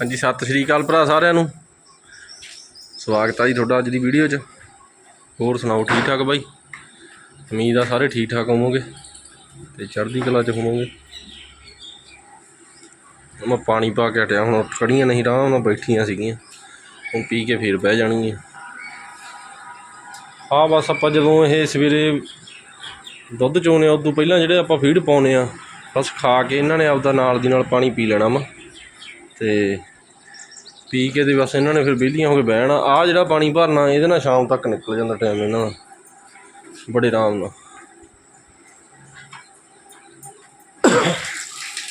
ਹਾਂਜੀ, ਸਤਿ ਸ਼੍ਰੀ ਅਕਾਲ ਭਰਾ ਸਾਰਿਆਂ ਨੂੰ। ਸਵਾਗਤ ਆ ਜੀ ਤੁਹਾਡਾ ਅੱਜ ਦੀ ਵੀਡੀਓ 'ਚ। ਹੋਰ ਸੁਣਾਓ ਠੀਕ ਠਾਕ ਬਾਈ? ਉਮੀਦ ਆ ਸਾਰੇ ਠੀਕ ਠਾਕ ਹੋਵੋਗੇ ਤੇ ਚੜ੍ਹਦੀ ਕਲਾ 'ਚ ਹੋਵੋਗੇ। ਮੈਂ ਪਾਣੀ ਪਾ ਕੇ ਹਟਿਆ, ਹੁਣ ਉੱਠ ਖੜੀਆਂ ਨਹੀਂ ਰਾਹ ਨਾਲ ਬੈਠੀਆਂ ਸੀਗੀਆਂ। ਹੁਣ ਪੀ ਕੇ ਫਿਰ ਬਹਿ ਜਾਣਗੀਆਂ। ਆ ਬਸ ਆਪਾਂ ਜਦੋਂ ਇਹ ਸਵੇਰੇ ਦੁੱਧ ਚੋਣੇ ਉਦੋਂ ਪਹਿਲਾਂ ਜਿਹੜੇ ਆਪਾਂ ਫੀਡ ਪਾਉਨੇ ਆ, ਬਸ ਖਾ ਕੇ ਇਹਨਾਂ ਨੇ ਆਪਦਾ ਨਾਲ ਦੀ ਨਾਲ ਪਾਣੀ ਪੀ ਲੈਣਾ ਵਾ। ਤੇ ਪੀ ਕੇ ਤੇ ਬਸ ਇਹਨਾਂ ਨੇ ਫਿਰ ਵਿਹਲੀਆਂ ਹੋ ਕੇ ਬਹਿਣਾ। ਆ ਜਿਹੜਾ ਪਾਣੀ ਭਰਨਾ, ਇਹਦੇ ਨਾਲ ਸ਼ਾਮ ਤੱਕ ਨਿਕਲ ਜਾਂਦਾ ਟਾਈਮ ਇਹਨਾਂ ਦਾ। ਬੜੇ ਆਰਾਮ ਨਾਲ।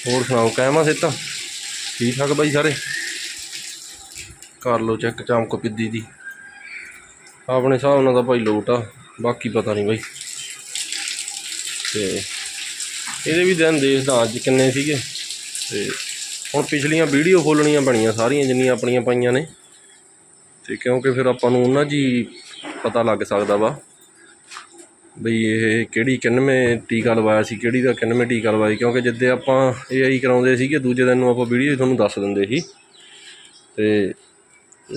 ਹੋਰ ਸੁਣਾਓ ਕਹਿਮਾ ਸਿੱਤਾ ਠੀਕ ਠਾਕ ਬਾਈ ਸਾਰੇ? ਕਰ ਲਓ ਚੈੱਕ ਚਮਕ ਪਿੱਦੀ ਦੀ। ਆਪਣੇ ਹਿਸਾਬ ਨਾਲ ਤਾਂ ਭਾਈ ਲੋਟ ਆ, ਬਾਕੀ ਪਤਾ ਨਹੀਂ ਬਾਈ। ਤੇ ਇਹਦੇ ਵੀ ਦਿਨ ਦੇਖਦਾ ਅੱਜ ਕਿੰਨੇ ਸੀਗੇ। ਤੇ ਹੁਣ ਪਿਛਲੀਆਂ ਵੀਡੀਓ ਖੋਲਣੀਆਂ ਬਣੀਆਂ ਸਾਰੀਆਂ ਜਿੰਨੀਆਂ ਆਪਣੀਆਂ ਪਾਈਆਂ ਨੇ। ਤੇ ਕਿਉਂਕਿ ਫਿਰ ਆਪਾਂ ਨੂੰ ਉਹਨਾਂ ਜੀ ਪਤਾ ਲੱਗ ਸਕਦਾ ਵਾ ਬਈ ਇਹ ਕਿਹੜੀ ਕਿੰਨਵੇਂ ਟੀਕਾ ਲਵਾਇਆ ਸੀ, ਕਿਹੜੀ ਦਾ ਕਿੰਨਵੇਂ ਟੀਕਾ ਲਵਾਇਆ ਕਿਉਂਕਿ ਜਿੱਦੇ ਆਪਾਂ ਏਆਈ ਕਰਾਉਂਦੇ ਸੀਗੇ, ਦੂਜੇ ਦਿਨ ਨੂੰ ਆਪਾਂ ਵੀਡੀਓ ਤੁਹਾਨੂੰ ਦੱਸ ਦਿੰਦੇ ਸੀ। ਤੇ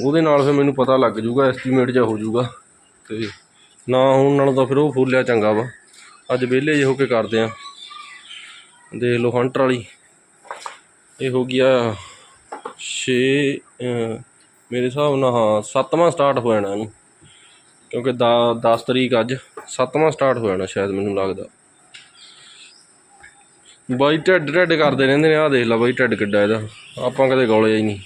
ਉਹਦੇ ਨਾਲ ਫਿਰ ਮੈਨੂੰ ਪਤਾ ਲੱਗ ਜੂਗਾ ਐਸਟੀਮੇਟ ਜਿਹਾ ਹੋ ਜੂਗਾ। ਤੇ ਨਾ ਹੋਣ ਨਾਲੋਂ ਤਾਂ ਫਿਰ ਉਹ ਫੋਲਿਆ ਚੰਗਾ ਵਾ। ਅੱਜ ਵਿਹਲੇ ਜਿਹੇ ਹੋ ਕੇ ਕਰਦੇ ਆ। ਦੇਖ ਲਓ ਹੰਟਰ ਵਾਲੀ। ਇਹ ਹੋ ਗਿਆ 6 ਮੇਰੇ ਹਿਸਾਬ ਨਾਲ ਹਾਂ 7ਵਾਂ ਸਟਾਰਟ ਹੋ ਜਾਣਾ ਇਹਨੂੰ। ਕਿਉਂਕਿ 10 ਤਰੀਕ ਅੱਜ 7ਵਾਂ ਸਟਾਰਟ ਹੋ ਜਾਣਾ ਸ਼ਾਇਦ ਮੈਨੂੰ ਲੱਗਦਾ। ਬਾਈ ਢਿੱਡ ਢਿੱਡ ਕਰਦੇ ਰਹਿੰਦੇ ਨੇ, ਆਹ ਦੇਖ ਲੈ ਬਾਈ ਢਿੱਡ ਕਿੱਡਾ ਇਹਦਾ। ਆਪਾਂ ਕਦੇ ਗੋਲੇ ਹੀ ਨਹੀਂ।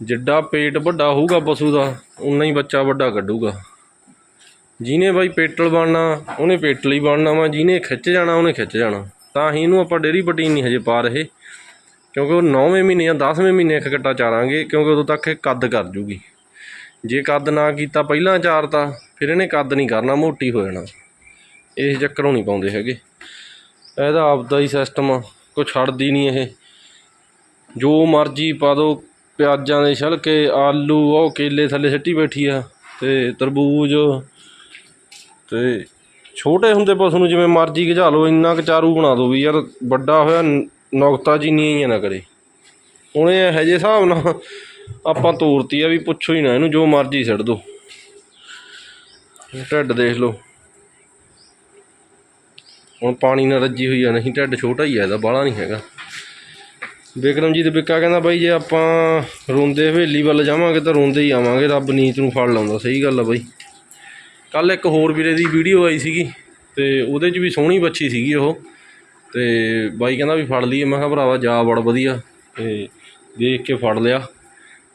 ਜਿੱਡਾ ਪੇਟ ਵੱਡਾ ਹੋਊਗਾ ਪਸ਼ੂ ਦਾ, ਉਨਾ ਹੀ ਬੱਚਾ ਵੱਡਾ ਕੱਢੂਗਾ। ਜਿਹਨੇ ਬਾਈ ਪੇਟਲ ਬਣਨਾ, ਉਹਨੇ ਪੇਟਲ ਹੀ ਬਣਨਾ ਵਾ, ਜਿਹਨੇ ਖਿੱਚ ਜਾਣਾ, ਉਹਨੇ ਖਿੱਚ ਜਾਣਾ। ਤਾਂ ਹੀ ਇਹਨੂੰ ਆਪਾਂ ਡੇਰੀ ਪਟੀਨ ਨਹੀਂ ਹਜੇ ਪਾ ਰਹੇ। ਕਿਉਂਕਿ ਉਹ 9ਵੇਂ ਮਹੀਨੇ ਜਾਂ 10ਵੇਂ ਮਹੀਨੇ ਇੱਕ ਕੱਟਾ ਚਾਰਾਂਗੇ, ਕਿਉਂਕਿ ਉਦੋਂ ਤੱਕ ਇਹ ਕੱਦ ਕਰ ਜੂਗੀ। ਜੇ ਕੱਦ ਨਾ ਕੀਤਾ ਪਹਿਲਾਂ ਚਾਰਤਾ ਫਿਰ ਇਹਨੇ ਕੱਦ ਨਹੀਂ ਕਰਨਾ, ਮੋਟੀ ਹੋ ਜਾਣਾ। ਇਸ ਚੱਕਰੋਂ ਨਹੀਂ ਪਾਉਂਦੇ ਹੈਗੇ। ਇਹਦਾ ਆਪਦਾ ਹੀ ਸਿਸਟਮ ਆ, ਕੋਈ ਛੱਡਦੀ ਨਹੀਂ ਇਹ। ਜੋ ਮਰਜ਼ੀ ਪਾ ਦੋ, ਪਿਆਜ਼ਾਂ ਦੇ ਛਲਕੇ, ਆਲੂ, ਉਹ ਕੇਲੇ ਥੱਲੇ ਸਿੱਟੀ ਬੈਠੀ ਆ, ਤੇ ਤਰਬੂਜ ਤੇ ਛੋਟੇ ਹੁੰਦੇ ਪਸ਼ੂ ਨੂੰ ਜਿਵੇਂ ਮਰਜ਼ੀ ਘਜਾ ਲਓ, ਇੰਨਾ ਕੁ ਚਾਰੂ ਬਣਾ ਦਿਓ ਵੀ ਯਾਰ ਵੱਡਾ ਹੋਇਆ ਨੁਕਤਾ ਜਿੰਨੀਆਂ ਹੀ ਨਾ ਕਰੇ। ਹੁਣ ਇਹ ਇਹੋ ਜਿਹੇ ਹਿਸਾਬ ਨਾਲ ਆਪਾਂ ਤੋਰਤੀ ਆ ਵੀ ਪੁੱਛੋ ਹੀ ਨਾ ਇਹਨੂੰ, ਜੋ ਮਰਜ਼ੀ ਛੱਡ ਦੋ ਢਿੱਡ ਦੇਖ ਲਓ। ਹੁਣ ਪਾਣੀ ਨਾਲ ਰੱਜੀ ਹੋਈ ਆ, ਨਹੀਂ ਢਿੱਡ ਛੋਟਾ ਹੀ ਆ, ਇਹਦਾ ਬਾਹਲਾ ਨਹੀਂ ਹੈਗਾ। ਵਿਕਰਮਜੀਤ ਬਿੱਕਾ ਕਹਿੰਦਾ ਬਾਈ, ਜੇ ਆਪਾਂ ਰੋਂਦੇ ਹਵੇਲੀ ਵੱਲ ਜਾਵਾਂਗੇ ਤਾਂ ਰੋਂਦੇ ਹੀ ਆਵਾਂਗੇ, ਰੱਬ ਨੀਤ ਨੂੰ ਫੜ ਲਾਉਂਦਾ। ਸਹੀ ਗੱਲ ਆ ਬਾਈ। ਕੱਲ ਇੱਕ ਹੋਰ ਵੀਰੇ ਦੀ ਵੀਡੀਓ ਆਈ ਸੀਗੀ ਤੇ ਉਹਦੇ 'ਚ ਵੀ ਸੋਹਣੀ ਬੱਚੀ ਸੀਗੀ ਉਹ। ਤੇ ਬਾਈ ਕਹਿੰਦਾ ਵੀ ਫੜ ਲਈਏ। ਮੈਂ ਕਿਹਾ ਭਰਾਵਾ ਜਾ ਬੜਾ ਵਧੀਆ। ਤੇ ਦੇਖ ਕੇ ਫੜ ਲਿਆ।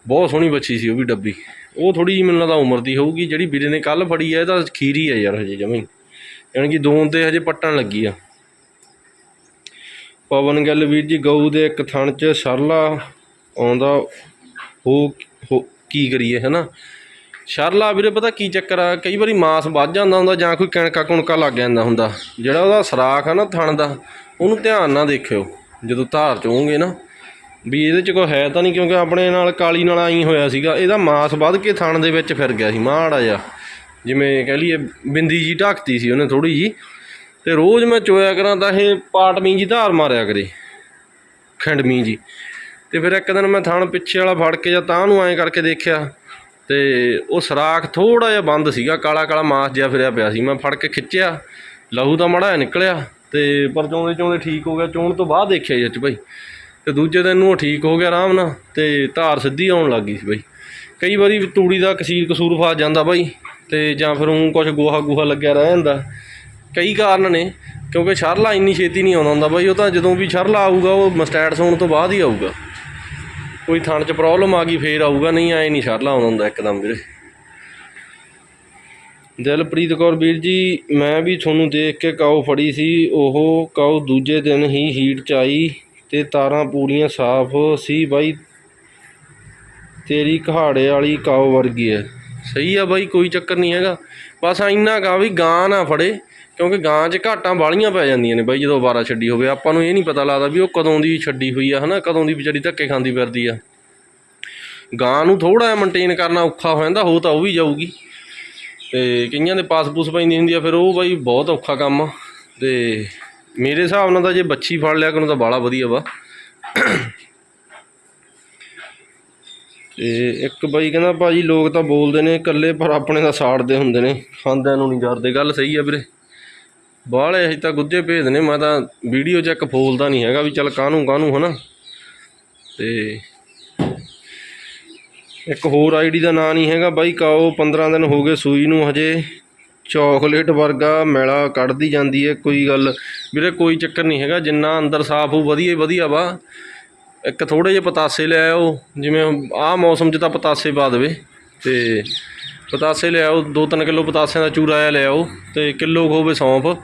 ਬਹੁਤ ਸੋਹਣੀ ਬੱਚੀ ਸੀ ਉਹ ਵੀ ਡੱਬੀ। ਉਹ ਥੋੜੀ ਜਿਹੀ ਮੈਨੂੰ ਲੱਗਦਾ ਉਮਰ ਦੀ ਹੋਊਗੀ। ਜਿਹੜੀ ਵੀਰੇ ਨੇ ਕੱਲ ਫੜੀ ਹੈ ਇਹ ਤਾਂ ਖੀਰੀ ਹੈ ਯਾਰ ਹਜੇ ਜਮਾਂ ਹੀ। ਯਾਨੀ ਕਿ ਦੋਨ ਤੇ ਹਜੇ ਪੱਟਣ ਲੱਗੀ ਆ। ਪਵਨ ਗੱਲ ਵੀਰ ਜੀ, ਗਊ ਦੇ ਇੱਕ ਥਣ 'ਚ ਸਰਲਾ ਆਉਂਦਾ। ਹੋ ਹੋ- ਕੀ ਕਰੀਏ, ਹਨਾ? ਸ਼ਰਲਾ ਵੀਰੇ, ਪਤਾ ਕੀ ਚੱਕਰ ਆ? ਕਈ ਵਾਰੀ ਮਾਸ ਵੱਧ ਜਾਂਦਾ ਹੁੰਦਾ ਜਾਂ ਕੋਈ ਕਣਕਾ ਕੁਣਕਾ ਲੱਗ ਜਾਂਦਾ ਹੁੰਦਾ। ਜਿਹੜਾ ਉਹਦਾ ਸਰਾਖ ਆ ਨਾ ਥਣ ਦਾ, ਉਹਨੂੰ ਧਿਆਨ ਨਾਲ ਦੇਖਿਓ। ਜਦੋਂ ਧਾਰ ਚੋਗੇ ਨਾ, ਵੀ ਇਹਦੇ ਚ ਕੋਈ ਹੈ ਤਾਂ ਨਹੀਂ, ਕਿਉਂਕਿ ਆਪਣੇ ਨਾਲ, ਕਾਲੀ ਨਾਲ ਆਈ ਹੋਇਆ ਸੀਗਾ। ਇਹਦਾ ਮਾਸ ਵੱਧ ਕੇ ਥਣ ਦੇ ਵਿੱਚ ਫਿਰ ਗਿਆ ਸੀ, ਮਾੜਾ ਜਿਹਾ। ਜਿਵੇਂ ਕਹਿ ਲਈਏ, ਬਿੰਦੀ ਜੀ ਢੱਕਤੀ ਸੀ ਉਹਨੇ ਥੋੜੀ ਜੀ ਤੇ ਰੋਜ਼ ਮੈਂ ਚੋਇਆ ਕਰਾਂ ਤਾਂ ਇਹ ਪਾਟਮੀ ਜੀ ਧਾਰ ਮਾਰਿਆ ਕਰੇ। ਖੰਡਮੀ ਜੀ। ਤੇ ਫਿਰ ਇੱਕ ਦਿਨ ਮੈਂ ਥਣ ਪਿੱਛੇ ਵਾਲਾ ਫੜ ਕੇ ਜਾਂ ਤਾਂ ਨੂੰ ਐਂ ਕਰਕੇ ਦੇਖਿਆ ਤੇ ਉਹ ਸਰਾਖ ਥੋੜਾ ਜਿਹਾ ਬੰਦ ਸੀਗਾ, ਕਾਲਾ ਕਾਲਾ ਮਾਸ ਜਿਹਾ ਫਿਰਿਆ ਪਿਆ ਸੀ। ਮੈਂ ਫੜ ਕੇ ਖਿੱਚਿਆ, ਲਹੂ ਤਾਂ ਮਾੜਾ ਜਿਹਾ ਨਿਕਲਿਆ ਤੇ ਪਰ ਚੋਂਦੇ ਚੋਂਦੇ ਠੀਕ ਹੋ ਗਿਆ, ਚੋਣ ਤੋਂ ਬਾਅਦ ਦੇਖਿਆ ਜੀ ਅੱਜ ਭਾਈ ਤੇ ਦੂਜੇ ਦਿਨ ਨੂੰ ਉਹ ਠੀਕ ਹੋ ਗਿਆ ਆਰਾਮ ਨਾਲ ਤੇ ਧਾਰ ਸਿੱਧੀ ਆਉਣ ਲੱਗ ਗਈ ਸੀ ਬਾਈ। ਕਈ ਵਾਰੀ ਤੂੜੀ ਦਾ ਕਸੀਰ ਕਸੂਰ ਫਸ ਜਾਂਦਾ ਬਾਈ ਤੇ ਜਾਂ ਫਿਰ ਉਹ ਕੁਝ ਗੋਹਾ ਗੋਹਾ ਲੱਗਿਆ ਰਹਿ ਜਾਂਦਾ। ਕਈ ਕਾਰਨ ਨੇ, ਕਿਉਂਕਿ ਸ਼ਰਲਾ ਇੰਨੀ ਛੇਤੀ ਨਹੀਂ ਆਉਂਦਾ ਹੁੰਦਾ ਬਾਈ, ਉਹ ਤਾਂ ਜਦੋਂ ਵੀ ਸ਼ਰਲਾ ਆਊਗਾ, ਉਹ ਮਸਟੈਟਸ ਹੋਣ ਤੋਂ ਬਾਅਦ ਹੀ ਆਊਗਾ। ਕੋਈ ਥਣ 'ਚ ਪ੍ਰੋਬਲਮ ਆ ਗਈ, ਫੇਰ ਆਊਗਾ, ਨਹੀਂ ਆਏ ਨਹੀਂ ਸ਼ਰਲਾ ਆਉਂਦਾ ਹੁੰਦਾ ਇੱਕਦਮ ਵੀਰੇ। ਦਿਲਪ੍ਰੀਤ ਕੌਰ ਵੀਰ ਜੀ, ਮੈਂ ਵੀ ਤੁਹਾਨੂੰ ਦੇਖ ਕੇ ਕਾਉ ਫੜੀ ਸੀ, ਉਹ ਕਾਉ ਦੂਜੇ ਦਿਨ ਹੀ ਹੀਟ 'ਚ ਆਈ ਤੇ ਤਾਰਾਂ ਪੂਰੀਆਂ ਸਾਫ਼ ਸੀ ਬਾਈ। ਤੇਰੀ ਕਹਾੜੇ ਵਾਲੀ ਕਾਉ ਵਰਗੀ ਹੈ ਸਹੀ ਆ ਬਾਈ, ਕੋਈ ਚੱਕਰ ਨਹੀਂ ਹੈਗਾ। ਬਸ ਇੰਨਾ ਕਾ ਵੀ ਗਾਂ ਨਾ ਫੜੇ। ਕਿਉਂਕਿ ਗਾਂ 'ਚ ਘਾਟਾਂ ਬਾਲੀਆਂ ਪੈ ਜਾਂਦੀਆਂ ਨੇ ਬਾਈ ਜਦੋਂ ਵਾਰਾ ਛੱਡੀ ਹੋਵੇ। ਆਪਾਂ ਨੂੰ ਇਹ ਨਹੀਂ ਪਤਾ ਲੱਗਦਾ ਵੀ ਉਹ ਕਦੋਂ ਦੀ ਛੱਡੀ ਹੋਈ ਆ, ਹਨਾ? ਕਦੋਂ ਦੀ ਵਿਚਾਰੀ ਧੱਕੇ ਖਾਂਦੀ ਫਿਰਦੀ ਆ। ਗਾਂ ਨੂੰ ਥੋੜਾ ਜਿਹਾ ਮੇਨਟੇਨ ਕਰਨਾ ਔਖਾ ਹੋ ਜਾਂਦਾ, ਹੋ ਤਾਂ ਉਹ ਵੀ ਜਾਊਗੀ। ਤੇ ਕਈਆਂ ਦੇ ਪਾਸ ਪੂਸ ਪੈਂਦੀ ਹੁੰਦੀ ਆ, ਫਿਰ ਉਹ ਬਾਈ ਬਹੁਤ ਔਖਾ ਕੰਮ ਆ। ਤੇ ਮੇਰੇ ਹਿਸਾਬ ਨਾਲ ਤਾਂ ਜੇ ਬੱਚੀ ਫੜ ਲਿਆ ਕਰੋ ਤਾਂ ਬਾਲਾ ਵਧੀਆ ਵਾ। ਤੇ ਇੱਕ ਬਾਈ ਕਹਿੰਦਾ, ਭਾਜੀ ਲੋਕ ਤਾਂ ਬੋਲਦੇ ਨੇ, ਇਕੱਲੇ ਪਰ ਆਪਣੇ ਦਾ ਸਾੜਦੇ ਹੁੰਦੇ ਨੇ। ਖਾਂਦਿਆਂ ਨੂੰ ਨਹੀਂ ਜਰਦੇ ਗੱਲ ਸਹੀ ਆ ਵੀਰੇ। ਬਾਹਲੇ ਅਜੇ ਤਾਂ ਗੁੱਜੇ ਭੇਜਦੇ ਨੇ, ਮੈਂ ਤਾਂ ਵੀਡੀਓ 'ਚ ਇੱਕ ਫੋਲਦਾ ਨਹੀਂ ਹੈਗਾ ਵੀ ਚੱਲ ਕਾਹਨੂੰ ਕਾਹਨੂੰ, ਹਨਾ? ਤੇ ਇੱਕ ਹੋਰ ਆਈਡੀ ਦਾ ਨਾਂ ਨਹੀਂ ਹੈਗਾ ਬਾਈ ਕਾਓ 15 ਦਿਨ ਹੋ ਗਏ ਸੂਈ ਨੂੰ ਹਜੇ। ਚਾਕਲੇਟ ਵਰਗਾ ਮੈਲਾ ਕੱਢਦੀ ਜਾਂਦੀ ਹੈ ਕੋਈ ਗੱਲ। ਵੀਰੇ, ਕੋਈ ਚੱਕਰ ਨਹੀਂ ਹੈਗਾ, ਜਿੰਨਾ ਅੰਦਰ ਸਾਫ਼ ਹੋ ਵਧੀਆ ਵਧੀਆ ਵਾ। ਇੱਕ ਥੋੜੇ ਜਿਹੇ ਪਤਾਸੇ ਲੈ ਆਓ, ਜਿਵੇਂ ਆਹ ਮੌਸਮ 'ਚ ਤਾਂ ਪਤਾਸੇ ਪਾ ਦੇਵੇ। ਤੇ ਪਤਾਸੇ ਲਿਆਓ ਆਓ 2-3 ਕਿਲੋ ਪਤਾਸਿਆਂ ਦਾ ਚੂਰਾ ਆ ਲਿਆਓ ਆਓ ਤੇ ਕਿਲੋ ਹੋਵੇ ਸੌਂਫ।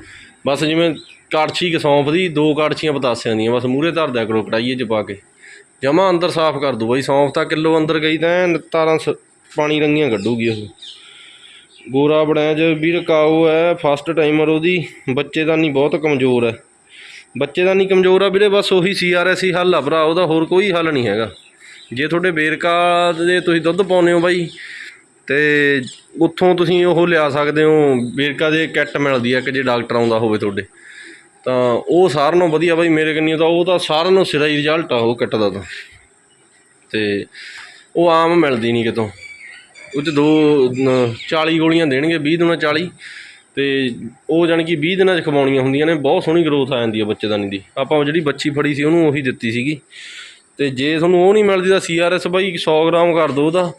ਬਸ ਜਿਵੇਂ ਕਾੜਛੀ ਕੁ ਸੌਂਫ ਦੀ, ਦੋ ਕਾੜਛੀਆਂ ਪਤਾਸਿਆਂ ਦੀਆਂ। ਬਸ ਮੂਹਰੇ ਧਰ ਦਿਆ ਕਰੋ ਕੜਾਈਏ 'ਚ ਪਾ ਕੇ। ਜਮਾ ਅੰਦਰ ਸਾਫ਼ ਕਰ ਦੋ ਬਾਈ, ਸੌਂਫ ਤਾਂ ਕਿਲੋ ਅੰਦਰ ਗਈ ਤਾਂ ਤਾਰਾਂ ਸ- ਪਾਣੀ ਰੰਗੀਆਂ ਕੱਢੂਗੀ ਉਹ। ਗੋਰਾ ਬੜਿਆ ਜ, ਵੀਰ ਕਾਓ ਹੈ ਫਸਟ ਟਾਈਮਰ ਉਹਦੀ। ਬੱਚੇ ਦਾ ਨਹੀਂ ਬਹੁਤ ਕਮਜ਼ੋਰ ਹੈ। ਬੱਚੇ ਦਾ ਨਹੀਂ ਕਮਜ਼ੋਰ ਆ ਵੀਰੇ, ਬਸ ਉਹੀ ਸੀਆਰਐਸ ਹੀ ਹੱਲ ਆ ਭਰਾ, ਉਹਦਾ ਹੋਰ ਕੋਈ ਹੱਲ ਨਹੀਂ ਹੈਗਾ। ਜੇ ਤੁਹਾਡੇ ਵੇਰਕਾ ਦੇ ਤੁਸੀਂ ਦੁੱਧ ਪਾਉਂਦੇ ਹੋ ਬਾਈ ਅਤੇ ਉੱਥੋਂ ਤੁਸੀਂ ਉਹ ਲਿਆ ਸਕਦੇ ਹੋ ਵੇਰਕਾ ਦੇ ਕਿੱਟ ਮਿਲਦੀ ਹੈ ਕਿ ਜੇ ਡਾਕਟਰ ਆਉਂਦਾ ਹੋਵੇ ਤੁਹਾਡੇ। ਤਾਂ ਉਹ ਸਾਰਿਆਂ ਨਾਲੋਂ ਵਧੀਆ ਬਾਈ ਮੇਰੇ ਕੰਨੀ ਤਾਂ ਉਹ ਤਾਂ ਸਾਰਿਆਂ ਨਾਲੋਂ ਸਿਰਾ ਹੀ ਰਿਜ਼ਲਟ ਆ ਉਹ ਕਿੱਟ ਦਾ ਤਾਂ। ਤੇ ਉਹ ਆਮ ਮਿਲਦੀ ਨਹੀਂ ਕਿਤੋਂ। ਉਹ 'ਚ ਦੋ, ਨ- 40 ਗੋਲੀਆਂ ਦੇਣਗੇ 20 ਦੁਣਾ 40 ਤੇ ਉਹ ਜਾਣੀ ਕਿ 20 ਦਿਨਾਂ 'ਚ ਖਵਾਉਣੀਆਂ ਹੁੰਦੀਆਂ ਨੇ, ਬਹੁਤ ਸੋਹਣੀ ਗਰੋਥ ਆ ਜਾਂਦੀ ਹੈ ਬੱਚੇਦਾਨੀ ਦੀ। ਆਪਾਂ ਜਿਹੜੀ ਬੱਚੀ ਫੜੀ ਸੀ ਉਹਨੂੰ ਉਹੀ ਦਿੱਤੀ ਸੀਗੀ। ਤੇ ਜੇ ਤੁਹਾਨੂੰ ਉਹ ਨਹੀਂ ਮਿਲਦੀ ਤਾਂ ਸੀਆਰਐਸ ਬਾਈ 100 ਗ੍ਰਾਮ ਕਰ ਦੋ ਉਹਦਾ।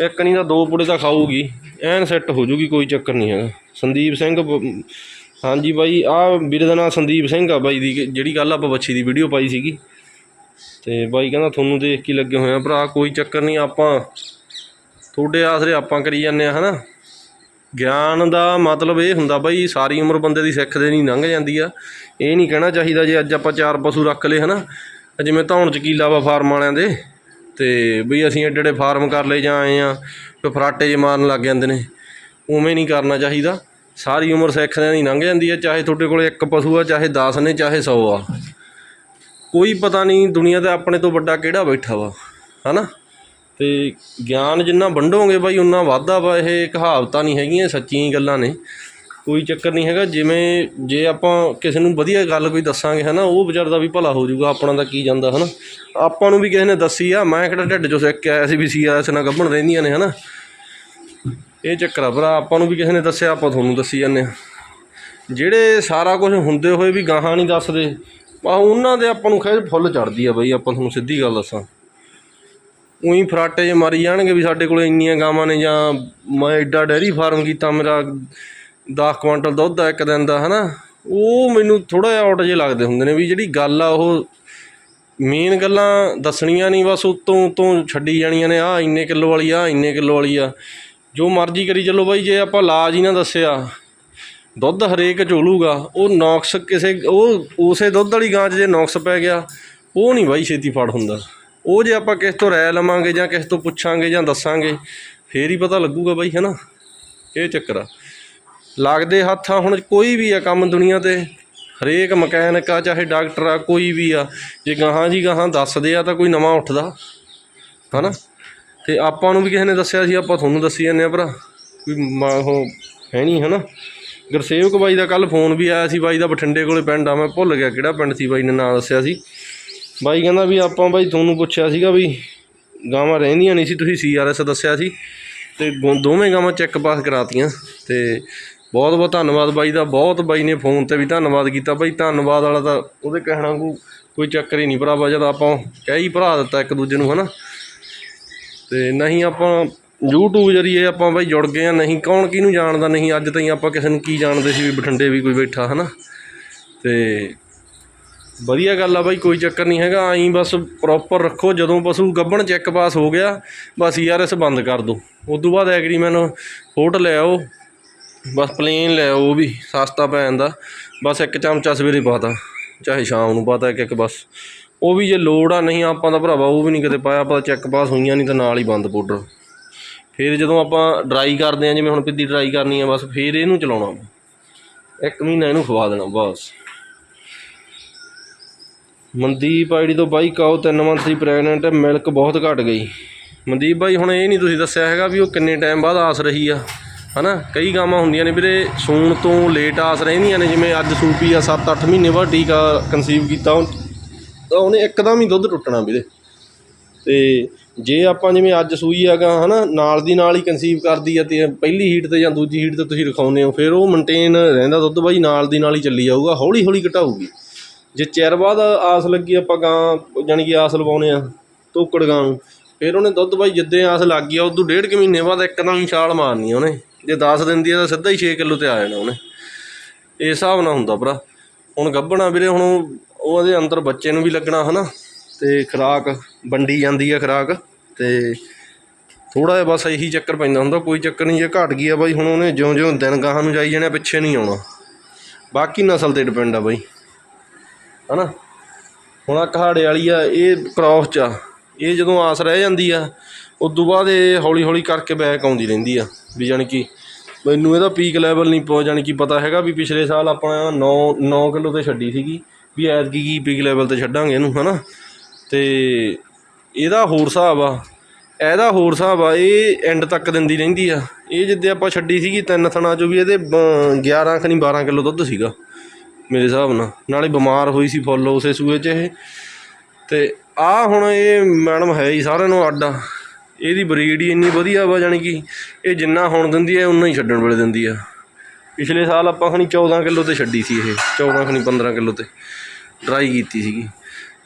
ਇੱਕ ਨਹੀਂ ਤਾਂ ਦੋ ਪੁੜੇ ਤਾਂ ਖਾਊਗੀ। ਐਨ ਸੈੱਟ ਹੋ ਜੂਗੀ, ਕੋਈ ਚੱਕਰ ਨਹੀਂ ਹੈਗਾ। ਸੰਦੀਪ ਸਿੰਘ, ਬ- ਹਾਂਜੀ ਬਾਈ ਆਹ ਵੀਰੇ ਦਾ ਨਾਮ ਸੰਦੀਪ ਸਿੰਘ ਆ ਬਾਈ ਦੀ ਕਿ- ਜਿਹੜੀ ਕੱਲ ਆਪਾਂ ਬੱਚੀ ਦੀ ਵੀਡੀਓ ਪਾਈ ਸੀਗੀ। ਤੇ ਬਾਈ ਕਹਿੰਦਾ ਤੁਹਾਨੂੰ ਦੇਖ ਕੇ ਲੱਗੇ ਹੋਏ ਆ ਭਰਾ, ਕੋਈ ਚੱਕਰ ਨਹੀਂ, ਆਪਾਂ ਤੁਹਾਡੇ ਆਸਰੇ ਆਪਾਂ ਕਰੀ ਜਾਂਦੇ ਆ, ਹਨਾ। ਗਿਆਨ ਦਾ ਮਤਲਬ ਇਹ ਹੁੰਦਾ ਬਾਈ, ਸਾਰੀ ਉਮਰ ਬੰਦੇ ਦੀ ਸਿੱਖਦੇ ਨਹੀਂ ਲੰਘ ਜਾਂਦੀ ਆ। ਇਹ ਨਹੀਂ ਕਹਿਣਾ ਚਾਹੀਦਾ ਜੇ ਅੱਜ ਆਪਾਂ ਚਾਰ ਪਸ਼ੂ ਰੱਖ ਲਏ, ਹਨਾ। ਜਿਵੇਂ ਧੌਣ ਚ ਕੀਲਾ ਵਾ ਫਾਰਮ ਵਾਲਿਆਂ ਦੇ। ਅਤੇ ਬਈ ਅਸੀਂ ਐਡੇ ਐਡੇ ਫਾਰਮ ਕਰ ਲਏ ਜਾਂ ਆਏ ਆ ਤੇ ਫਰਾਟੇ ਜੇ ਮਾਰਨ ਲੱਗ ਜਾਂਦੇ ਨੇ। ਉਵੇਂ ਨਹੀਂ ਕਰਨਾ ਚਾਹੀਦਾ। ਸਾਰੀ ਉਮਰ ਸਿੱਖਦਿਆਂ ਦੀ ਲੰਘ ਜਾਂਦੀ ਹੈ, ਚਾਹੇ ਤੁਹਾਡੇ ਕੋਲ ਇੱਕ ਪਸ਼ੂ ਆ, ਚਾਹੇ 10 ਨੇ, ਚਾਹੇ 100 ਆ। ਕੋਈ ਪਤਾ ਨਹੀਂ ਦੁਨੀਆ ਤੇ ਆਪਣੇ ਤੋਂ ਵੱਡਾ ਕਿਹੜਾ ਬੈਠਾ ਵਾ, ਹਨਾ? ਤੇ ਗਿਆਨ ਜਿੰਨਾ ਵੰਡੋਗੇ ਬਾਈ, ਉਨਾ ਵਾਧਾ ਵਾ। ਇਹ ਕਹਾਵਤਾਂ ਨਹੀਂ ਹੈਗੀਆਂ ਸੱਚੀਆਂ ਹੀ ਗੱਲਾਂ ਨੇ। ਕੋਈ ਚੱਕਰ ਨਹੀਂ ਹੈਗਾ, ਜਿਵੇਂ ਜੇ ਆਪਾਂ ਕਿਸੇ ਨੂੰ ਵਧੀਆ ਗੱਲ ਕੋਈ ਦੱਸਾਂਗੇ ਹੈ ਨਾ ਉਹ ਵਿਚਾਰ ਦਾ ਵੀ ਭਲਾ ਹੋ ਜਾਊਗਾ, ਆਪਣਾ ਤਾਂ ਕੀ ਜਾਂਦਾ ਹੈ ਨਾ ਆਪਾਂ ਨੂੰ ਵੀ ਕਿਸੇ ਨੇ ਦੱਸੀ ਆ, ਮੈਂ ਕਿਹੜਾ ਢਿੱਡ ਚੋਂ ਸਿੱਖ ਕੇ ਆਇਆ ਸੀ ਵੀ ਸੀਆਰਐਸ ਨਾਲ ਗੱਭਣ ਰਹਿੰਦੀਆਂ ਨੇ ਹੈ ਨਾ ਇਹ ਚੱਕਰ ਆ ਭਰਾ, ਆਪਾਂ ਨੂੰ ਵੀ ਕਿਸੇ ਨੇ ਦੱਸਿਆ, ਆਪਾਂ ਤੁਹਾਨੂੰ ਦੱਸੀ ਜਾਂਦੇ ਆ ਜਿਹੜੇ ਸਾਰਾ ਕੁਝ ਹੁੰਦੇ ਹੋਏ ਵੀ ਗਾਹਾਂ ਨਹੀਂ ਦੱਸਦੇ ਆ ਉਹਨਾਂ ਦੇ ਆਪਾਂ ਨੂੰ ਖੈਰ ਫੁੱਲ ਚੜਦੀ ਆ ਬਈ, ਆਪਾਂ ਤੁਹਾਨੂੰ ਸਿੱਧੀ ਗੱਲ ਦੱਸਾਂ। ਉਹੀ ਫਰਾਟੇ ਜੇ ਮਾਰੀ ਜਾਣਗੇ ਵੀ ਸਾਡੇ ਕੋਲ ਇੰਨੀਆਂ ਗਾਵਾਂ ਨੇ ਜਾਂ ਮੈਂ ਐਡਾ ਡੈਰੀ ਫਾਰਮ ਕੀਤਾ, ਮੇਰਾ 10 ਕੁਆਂਟਲ ਦੁੱਧ ਆ ਇੱਕ ਦਿਨ ਦਾ, ਹਨਾ? ਉਹ ਮੈਨੂੰ ਥੋੜਾ ਜਿਹਾ ਆਊਟ ਜੇ ਲੱਗਦੇ ਹੁੰਦੇ ਨੇ ਵੀ ਜਿਹੜੀ ਗੱਲ ਆ ਉਹ ਮੇਨ ਗੱਲਾਂ ਦੱਸਣੀਆਂ ਨਹੀਂ, ਬਸ ਉਤੋਂ ਉਤੋਂ ਛੱਡੀ ਜਾਣੀਆਂ ਨੇ ਆ ਇੰਨੇ ਕਿਲੋ ਵਾਲੀ ਆ ਇੰਨੇ ਕਿਲੋ ਵਾਲੀ ਆ। ਜੋ ਮਰਜ਼ੀ ਕਰੀ ਚੱਲੋ ਬਾਈ, ਜੇ ਆਪਾਂ ਇਲਾਜ ਹੀ ਨਾ ਦੱਸਿਆ, ਦੁੱਧ ਹਰੇਕ ਝੋਲੂਗਾ ਉਹ ਨੌਕਸ ਕਿਸੇ, ਉਹ ਉਸੇ ਦੁੱਧ ਵਾਲੀ ਗਾਂ 'ਚ ਜੇ ਨੌਕਸ ਪੈ ਗਿਆ, ਉਹ ਨਹੀਂ ਬਾਈ ਛੇਤੀ ਫੜ ਹੁੰਦਾ। ਉਹ ਜੇ ਆਪਾਂ ਕਿਸੇ ਤੋਂ ਰਾਇ ਲਵਾਂਗੇ ਜਾਂ ਕਿਸੇ ਤੋਂ ਪੁੱਛਾਂਗੇ ਜਾਂ ਦੱਸਾਂਗੇ, ਫੇਰ ਹੀ ਪਤਾ ਲੱਗੂਗਾ ਬਾਈ, ਹੈਨਾ? ਇਹ ਚੱਕਰ ਆ। ਲੱਗਦੇ ਹੱਥ ਆ, ਹੁਣ ਕੋਈ ਵੀ ਆ ਕੰਮ ਦੁਨੀਆ ਤੇ, ਹਰੇਕ ਮਕੈਨਿਕ ਆ, ਚਾਹੇ ਡਾਕਟਰ ਆ, ਕੋਈ ਵੀ ਆ, ਜੇ ਗਾਹਾਂ ਜੀ ਗਾਹਾਂ ਦੱਸਦੇ ਆ ਤਾਂ ਕੋਈ ਨਵਾਂ ਉੱਠਦਾ, ਹਨਾ? ਤੇ ਆਪਾਂ ਨੂੰ ਵੀ ਕਿਸੇ ਨੇ ਦੱਸਿਆ ਸੀ, ਆਪਾਂ ਤੁਹਾਨੂੰ ਦੱਸੀ ਜਾਂਦੇ ਆ ਭਰਾ ਕੋਈ ਮ- ਉਹ ਹੈ ਨਹੀਂ, ਹਨਾ? ਗੁਰਸੇਵਕ ਬਾਈ ਦਾ ਕੱਲ ਫੋਨ ਵੀ ਆਇਆ ਸੀ, ਬਾਈ ਦਾ ਬਠਿੰਡੇ ਕੋਲੇ ਪਿੰਡ ਆ, ਮੈਂ ਭੁੱਲ ਗਿਆ ਕਿਹੜਾ ਪਿੰਡ ਸੀ ਬਾਈ ਨੇ ਨਾਂ ਦੱਸਿਆ ਸੀ। ਬਾਈ ਕਹਿੰਦਾ ਵੀ ਆਪਾਂ ਬਾਈ ਤੁਹਾਨੂੰ ਪੁੱਛਿਆ ਸੀਗਾ ਵੀ ਗਾਵਾਂ ਰਹਿੰਦੀਆਂ ਨਹੀਂ ਸੀ, ਤੁਸੀਂ ਸੀਆਰਐਸ ਦੱਸਿਆ ਸੀ, ਤੇ ਦੋਵੇਂ ਗਾਵਾਂ ਚੈੱਕ ਪਾਸ ਕਰਾਤੀਆਂ, ਤੇ ਬਹੁਤ ਬਹੁਤ ਧੰਨਵਾਦ ਬਾਈ ਦਾ, ਬਹੁਤ ਬਾਈ ਨੇ ਫੋਨ ਤੇ ਵੀ ਧੰਨਵਾਦ ਕੀਤਾ। ਬਾਈ ਧੰਨਵਾਦ ਵਾਲਾ ਤਾਂ ਉਹਦੇ ਕਹਿਣਾ ਕੋ ਕੋਈ ਚੱਕਰ ਹੀ ਨਹੀਂ ਭਰਾਵਾ ਜਦ ਆਪਾਂ ਕਹਿ ਹੀ ਭਰਾ ਦਿੱਤਾ ਇੱਕ ਦੂਜੇ ਨੂੰ, ਹਨਾ? ਤੇ ਨਹੀਂ ਆਪਾਂ YouTube ਜਰੀਏ ਆਪਾਂ ਬਾਈ ਜੁੜ ਗਏ ਆ ਨਹੀਂ ਕੌਣ ਕਿਹਨੂੰ ਜਾਣਦਾ, ਨਹੀਂ ਅੱਜ ਤਾਈਂ ਆਪਾਂ ਕਿਸੇ ਨੂੰ ਕੀ ਜਾਣਦੇ ਸੀ ਵੀ ਬਠਿੰਡੇ ਵੀ ਕੋਈ ਬੈਠਾ, ਹਨਾ? ਤੇ ਵਧੀਆ ਗੱਲ ਆ ਬਾਈ, ਕੋਈ ਚੱਕਰ ਨਹੀਂ ਹੈਗਾ ਆਈ ਬਸ ਪ੍ਰੋਪਰ ਰੱਖੋ, ਜਦੋਂ ਪਸ਼ੂ ਗੱਭਣ ਚੈੱਕ ਪਾਸ ਹੋ ਗਿਆ, ਬਸ ਯਾਰਐਸ ਬੰਦ ਕਰ ਦਿਓ। ਉਸ ਤੋਂ ਬਾਅਦ ਐਗਰੀਮੈਨ ਹੋਟ ਲੈ ਆਓ। ਬਸ ਪਲੇਨ ਲੈ ਉਹ ਵੀ, ਸਸਤਾ ਪੈ ਜਾਂਦਾ। ਬਸ ਇੱਕ ਚਮਚਾ ਸਵੇਰੇ ਪਾਤਾ, ਚਾਹੇ ਸ਼ਾਮ ਨੂੰ ਪਾਤਾ ਇੱਕ ਇੱਕ ਬਸ। ਉਹ ਵੀ ਜੇ ਲੋੜ ਆ, ਨਹੀਂ ਆਪਾਂ ਦਾ ਭਰਾਵਾ ਉਹ ਵੀ ਨਹੀਂ ਕਿਤੇ ਪਾਇਆ, ਆਪਾਂ ਚੈੱਕ ਪਾਸ ਹੋਈਆਂ ਨਹੀਂ ਤਾਂ ਨਾਲ ਹੀ ਬੰਦ ਪਾਊਡਰ ਫਿਰ ਜਦੋਂ ਆਪਾਂ ਡਰਾਈ ਕਰਦੇ ਆ ਜਿਵੇਂ ਹੁਣ ਪਿੱਦੀ ਡਰਾਈ ਕਰਨੀ ਆ, ਬਸ ਫਿਰ ਇਹਨੂੰ ਚਲਾਉਣਾ। ਇੱਕ ਮਹੀਨਾ ਇਹਨੂੰ ਖਵਾ ਦੇਣਾ, ਬਸ। ਮਨਦੀਪ ਆਈਡੀ ਤੋਂ ਬਾਈ ਕਾਓ, ਤਿੰਨ ਮੰਥ ਦੀ ਪ੍ਰੈਗਨੈਂਟ ਹੈ ਮਿਲਕ ਬਹੁਤ ਘਟ ਗਈ। ਮਨਦੀਪ ਬਾਈ, ਹੁਣ ਇਹ ਨਹੀਂ ਤੁਸੀਂ ਦੱਸਿਆ ਹੈਗਾ ਵੀ ਉਹ ਕਿੰਨੇ ਟਾਈਮ ਬਾਅਦ ਆਸ ਰਹੀ ਆ। ਹਨਾ? ਕਈ ਗਾਵਾਂ ਹੁੰਦੀਆਂ ਨੇ ਵੀਰੇ, ਸੂਣ ਤੋਂ ਲੇਟ ਆਸ ਰਹਿੰਦੀਆਂ ਨੇ, ਜਿਵੇਂ ਅੱਜ ਸੂਪੀ ਆ 7-8 ਮਹੀਨੇ ਬਾਅਦ ਟੀਕਾ ਕਨਸੀਵ ਕੀਤਾ ਉਹ- ਤਾਂ ਉਹਨੇ ਇੱਕਦਮ ਹੀ ਦੁੱਧ ਟੁੱਟਣਾ ਵੀਰੇ। ਤੇ ਜੇ ਆਪਾਂ ਜਿਵੇਂ ਅੱਜ ਸੂਈ ਹੈਗਾ ਹਨਾ, ਨਾਲ ਦੀ ਨਾਲ ਹੀ ਕਨਸੀਵ ਕਰਦੀ ਆ ਤੇ ਪਹਿਲੀ ਹੀਟ ਤੇ ਜਾਂ ਦੂਜੀ ਹੀਟ ਤੇ ਤੁਸੀਂ ਰਖਾਉਂਦੇ ਹੋ, ਫਿਰ ਉਹ ਮੇਨਟੇਨ ਰਹਿੰਦਾ ਦੁੱਧ ਬਾਈ, ਨਾਲ ਦੀ ਨਾਲ ਹੀ ਚੱਲੀ ਜਾਊਗਾ ਹੌਲੀ ਹੌਲੀ ਘਟਾਊਗੀ। ਜੇ ਚਿਰ ਬਾਅਦ ਆਸ ਲੱਗੀ ਆਪਾਂ ਗਾਂ, ਜਾਣੀ ਕਿ ਆਸ ਲਵਾਉਨੇ ਆ ਤੋਕੜ ਗਾਂ ਨੂੰ, ਫਿਰ ਉਹਨੇ ਦੁੱਧ ਬਾਈ ਜਿੱਦੇ ਆਸ ਲੱਗ ਗਿਆ, ਉਦੋਂ ਡੇਢ ਕੁ ਮਹੀਨੇ ਬਾਅਦ ਇੱਕਦਮ ਹੀ ਛਾਲ ਮਾਰਨੀ ਉਹਨੇ। ਜੇ 10 ਦਿਨ ਦੀ ਆ ਤਾਂ ਸਿੱਧਾ ਹੀ 6 ਕਿਲੋ ਤੇ ਆ ਜਾਣਾ ਉਹਨੇ। ਇਸ ਹਿਸਾਬ ਨਾਲ ਹੁੰਦਾ ਭਰਾ। ਹੁਣ ਗੱਭਣਾ ਵੀਰੇ ਹੁਣ ਉਹਦੇ ਅੰਦਰ ਬੱਚੇ ਨੂੰ ਵੀ ਲੱਗਣਾ ਹਨਾ। ਤੇ ਖੁਰਾਕ ਵੰਡੀ ਜਾਂਦੀ ਆ ਖੁਰਾਕ। ਤੇ ਥੋੜਾ ਜਿਹਾ ਬਸ ਇਹੀ ਚੱਕਰ ਪੈਂਦਾ ਹੁੰਦਾ। ਕੋਈ ਚੱਕਰ ਨਹੀਂ ਜੇ ਘਟ ਗਈ ਆ ਬਾਈ ਹੁਣ ਉਹਨੇ ਜਿਉਂ-ਜਿਉਂ ਦਿਨ ਗਾਹਾਂ ਨੂੰ ਜਾਈ ਜਾਣੇ ਆ, ਪਿੱਛੇ ਨਹੀਂ ਆਉਣਾ। ਬਾਕੀ ਨਸਲ ਤੇ ਡਿਪੈਂਡ ਆ ਬਾਈ। ਹਨਾ? ਹੁਣ ਆ ਕਹਾੜੇ ਵਾਲੀ ਆ ਇਹ ਕ੍ਰੋਸ ਚ ਆ। ਇਹ ਜਦੋਂ ਆਸ ਰਹਿ ਜਾਂਦੀ ਆ ਉਦੋਂ ਬਾਅਦ ਇਹ ਹੌਲੀ ਹੌਲੀ ਕਰਕੇ ਬੈਕ ਆਉਂਦੀ ਰਹਿੰਦੀ ਆ, ਵੀ ਜਾਣੀ ਕਿ ਮੈਨੂੰ ਇਹਦਾ ਪੀਕ ਲੈਵਲ ਨਹੀਂ ਪਹੁੰਚ ਜਾਣੀ ਕਿ ਪਤਾ ਹੈਗਾ ਵੀ ਪਿਛਲੇ ਸਾਲ ਆਪਾਂ 9 9 ਕਿਲੋ ਤੇ ਛੱਡੀ ਸੀਗੀ, ਵੀ ਐਤਕੀ ਕੀ ਪੀਕ ਲੈਵਲ ਤੇ ਛੱਡਾਂਗੇ ਇਹਨੂੰ, ਹਨਾ? ਤੇ ਇਹਦਾ ਹੋਰ ਹਿਸਾਬ ਆ, ਇਹਦਾ ਹੋਰ ਹਿਸਾਬ ਆ, ਇਹ ਐਂਡ ਤੱਕ ਦਿੰਦੀ ਰਹਿੰਦੀ ਆ। ਇਹ ਜਿੱਦੇ ਆਪਾਂ ਛੱਡੀ ਸੀਗੀ ਤਿੰਨ ਥਣਾ ਚੋਂ ਵੀ ਇਹਦੇ ਬ- 11 ਖਣੀ 12 ਕਿਲੋ ਦੁੱਧ ਸੀਗਾ, ਮੇਰੇ ਹਿਸਾਬ ਨਾਲ। ਨਾਲੇ ਬਿਮਾਰ ਹੋਈ ਸੀ ਫੁੱਲ ਉਸੇ ਸੂਏ 'ਚ ਇਹ। ਤੇ ਆ ਹੁਣ ਇਹ ਮੈਡਮ ਹੈ ਹੀ ਸਾਰਿਆਂ ਨੂੰ ਅੱਡ ਆ। ਇਹਦੀ ਬਰੀਡ ਹੀ ਇੰਨੀ ਵਧੀਆ ਵਾ ਜਾਣੀ ਕਿ ਇਹ ਜਿੰਨਾ ਹੁਣ ਦਿੰਦੀ ਹੈ, ਉਨਾ ਹੀ ਛੱਡਣ ਵੇਲੇ ਦਿੰਦੀ ਆ। ਪਿਛਲੇ ਸਾਲ ਆਪਾਂ ਖਣੀ 14 ਕਿਲੋ ਤੇ ਛੱਡੀ ਸੀ ਇਹ 14 ਖਣੀ 15 ਕਿਲੋ ਤੇ ਡਰਾਈ ਕੀਤੀ ਸੀਗੀ।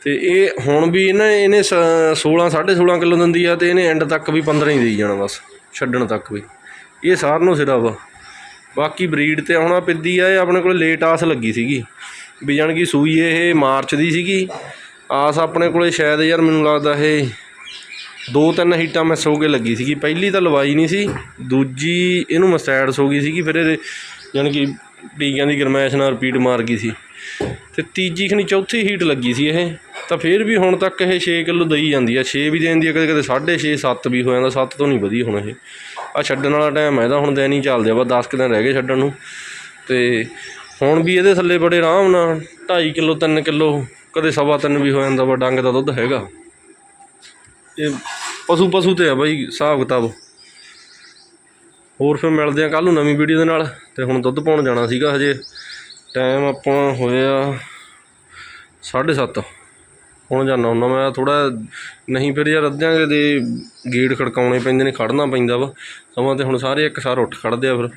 ਤੇ ਇਹ ਹੁਣ ਵੀ ਇਹਨੇ ਇਹਨੇ 16 16.5 ਕਿਲੋ ਦਿੰਦੀ ਆ ਤੇ ਇਹਨੇ ਐਂਡ ਤੱਕ ਵੀ 15 ਹੀ ਦੇਈ ਜਾਣਾ ਬਸ, ਛੱਡਣ ਤੱਕ ਵੀ। ਇਹ ਸਾਰ ਨੂੰ ਸਿਰਾ ਵਾ। ਬਾਕੀ ਬਰੀਡ ਤੇ ਆਉਣਾ ਪਿੱਦੀ ਆ, ਇਹ ਆਪਣੇ ਕੋਲ ਲੇਟ ਆਸ ਲੱਗੀ ਸੀਗੀ। ਵੀ ਜਾਣ ਕਿ ਸੂਈ ਇਹ ਮਾਰਚ ਦੀ ਸੀਗੀ। ਆਸ ਆਪਣੇ ਕੋਲੇ ਸ਼ਾਇਦ ਯਾਰ ਮੈਨੂੰ ਲੱਗਦਾ ਇਹ ਦੋ ਤਿੰਨ ਹੀਟਾਂ ਮਿਸ ਹੋ ਕੇ ਲੱਗੀ ਸੀਗੀ। ਪਹਿਲੀ ਤਾਂ ਲਵਾਈ ਨਹੀਂ ਸੀ, ਦੂਜੀ ਇਹਨੂੰ ਮਸਟੈਡਸ ਹੋ ਗਈ ਸੀਗੀ, ਫਿਰ ਇਹਦੇ ਜਾਣੀ ਕਿ ਟੀਕਿਆਂ ਦੀ ਗਰਮੈਸ਼ ਨਾਲ ਰਿਪੀਟ ਮਾਰ ਗਈ ਸੀ। ਤੇ ਤੀਜੀ ਖਣੀ ਚੌਥੀ ਹੀਟ ਲੱਗੀ ਸੀ ਇਹ, ਤਾਂ ਫਿਰ ਵੀ ਹੁਣ ਤੱਕ ਇਹ 6 ਕਿਲੋ ਦਈ ਜਾਂਦੀ ਆ। 6 ਵੀ ਦੇ ਦਿੰਦੀ ਆ, ਕਦੇ ਕਦੇ 6.5 7 ਵੀ ਹੋ ਜਾਂਦਾ 7 ਤੋਂ ਨਹੀਂ ਵਧੀ ਹੁਣ ਇਹ। ਆ ਛੱਡਣ ਵਾਲਾ ਟਾਈਮ ਹੈ ਇਹਦਾ ਹੁਣ ਦਿਨ ਹੀ ਚੱਲਦੇ ਆ, ਬਸ 10 ਕੁ ਦਿਨ ਰਹਿ ਗਏ ਛੱਡਣ ਨੂੰ। ਤੇ ਹੁਣ ਵੀ ਇਹਦੇ ਥੱਲੇ ਬੜੇ ਆਰਾਮ ਨਾਲ 2.5 ਕਿਲੋ 3 ਕਿਲੋ, ਕਦੇ ਸਵਾ ਤਿੰਨ ਵੀ ਹੋ ਜਾਂਦਾ ਵਾ ਡੰਗ ਦਾ ਦੁੱਧ ਹੈਗਾ। ਇਹ ਪਸ਼ੂ ਪਸ਼ੂ ਤੇ ਆ ਬਾਈ, ਹਿਸਾਬ ਕਿਤਾਬ। ਹੋਰ ਫਿਰ ਮਿਲਦੇ ਆ ਕੱਲ ਨੂੰ ਨਵੀਂ ਵੀਡੀਓ ਦੇ ਨਾਲ। ਤੇ ਹੁਣ ਦੁੱਧ ਪਾਉਣ ਜਾਣਾ ਸੀਗਾ ਹਜੇ। ਟਾਈਮ ਆਪਾਂ ਹੋਇਆ 7:30 ਹੁਣ ਜਾਣਾ ਹੁੰਦਾ ਮੈਂ ਥੋੜਾ ਨਹੀਂ ਫਿਰ ਯਾਰ ਅੱਧਿਆਂ ਦੇ ਗੇਟ ਖੜਕਾਉਣੇ ਪੈਂਦੇ ਨੇ ਖੜਨਾ ਪੈਂਦਾ ਵਾ। ਸਮਾਂ ਤੇ ਹੁਣ ਸਾਰੇ ਇੱਕ ਸਾਰ ਉੱਠ ਖੜਦੇ ਆ ਫਿਰ।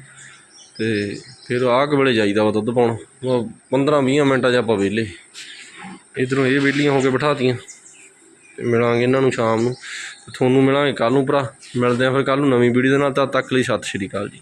ਤੇ ਫਿਰ ਆਹ ਵੇਲੇ ਜਾਈਦਾ ਵਾ ਦੁੱਧ ਪਾਉਣ। 15 20 ਮਿੰਟਾਂ 'ਚ ਆਪਾਂ ਵਿਹਲੇ। ਇਧਰੋਂ ਇਹ ਵਿਹਲੀਆਂ ਹੋ ਕੇ ਬਿਠਾਤੀਆਂ। ਮਿਲਾਂਗੇ ਇਹਨਾਂ ਨੂੰ ਸ਼ਾਮ ਨੂੰ। ਤੁਹਾਨੂੰ ਮਿਲਾਂਗੇ ਕੱਲ ਨੂੰ ਭਰਾ। ਮਿਲਦੇ ਆ ਫਿਰ ਕੱਲ ਨੂੰ ਨਵੀਂ ਵੀਡੀਓ ਦੇ ਨਾਲ। ਤਦ ਤੱਕ ਲਈ ਸਤਿ ਸ਼੍ਰੀ ਅਕਾਲ ਜੀ।